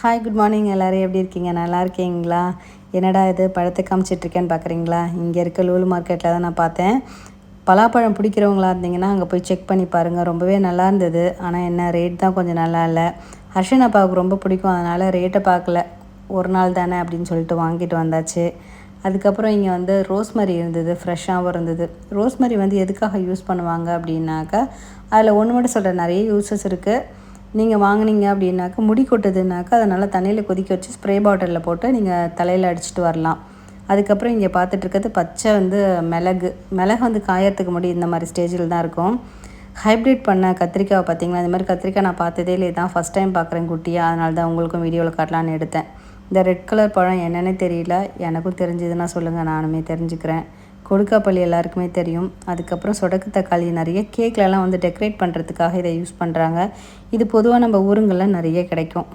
Hi good morning எல்லோரும். எப்படி இருக்கீங்க? நல்லா இருக்கீங்களா? என்னடா இது? பழத்தை காமிச்சிட்ருக்கேன்னு பார்க்குறீங்களா இங்கே இருக்க லூலு மார்க்கெட்டில் தான் நான் பார்த்தேன். பலாப்பழம் பிடிக்கிறவங்களா இருந்தீங்கன்னா அங்கே போய் செக் பண்ணி பாருங்கள் ரொம்பவே நல்லா இருந்தது. ஆனால் என்ன ரேட் தான் கொஞ்சம் நல்லா இல்லை. ஹர்ஷன் அப்பாவுக்கு ரொம்ப பிடிக்கும். அதனால் ரேட்டை பார்க்கல. ஒரு நாள் தானே அப்படின்னு சொல்லிட்டு வாங்கிட்டு வந்தாச்சு. அதுக்கப்புறம் இங்கே வந்து ரோஸ்மரி இருந்தது. ஃப்ரெஷ்ஷாகவும் இருந்தது. ரோஸ்மரி வந்து எதுக்காக யூஸ் பண்ணுவாங்க அப்படின்னாக்கா அதில் ஒன்று மட்டும் சொல்கிற நிறைய யூஸஸ் இருக்குது நீங்கள் வாங்கினீங்க அப்படின்னாக்கா முடி கொட்டுதுனாக்கா அதை நல்லா தண்ணியில் கொதிக்க வச்சு ஸ்ப்ரே பாட்டிலில் போட்டு நீங்கள் தலையில் அடிச்சுட்டு வரலாம். அதுக்கப்புறம் இங்கே பார்த்துட்ருக்கிறது பச்சை வந்து மிளகு. மிளகு வந்து காயறதுக்கு முடி இந்த மாதிரி ஸ்டேஜில் தான் இருக்கும். ஹைப்ரிட் பண்ண கத்திரிக்காய் பார்த்தீங்களா? இந்த மாதிரி கத்திரிக்காய் நான் பார்த்ததே இல்லை தான் ஃபஸ்ட் டைம் பார்க்குறேன் குட்டியாக அதனால தான் உங்களுக்கும் வீடியோவில் காட்டலான்னு எடுத்தேன். இந்த ரெட் கலர் பழம் என்னென்னு தெரியல. எனக்கும் தெரிஞ்சதுன்னா சொல்லுங்கள் நானுமே தெரிஞ்சுக்கிறேன். கொடுக்காப்பள்ளி எல்லாருக்குமே தெரியும். அதுக்கப்புறம் சொடக்கு தக்காளி நிறைய கேக்லலாம் வந்து டெக்கரேட் பண்ணுறதுக்காக இதை யூஸ் பண்ணுறாங்க இது பொதுவாக நம்ம ஊருங்களில் நிறைய கிடைக்கும்.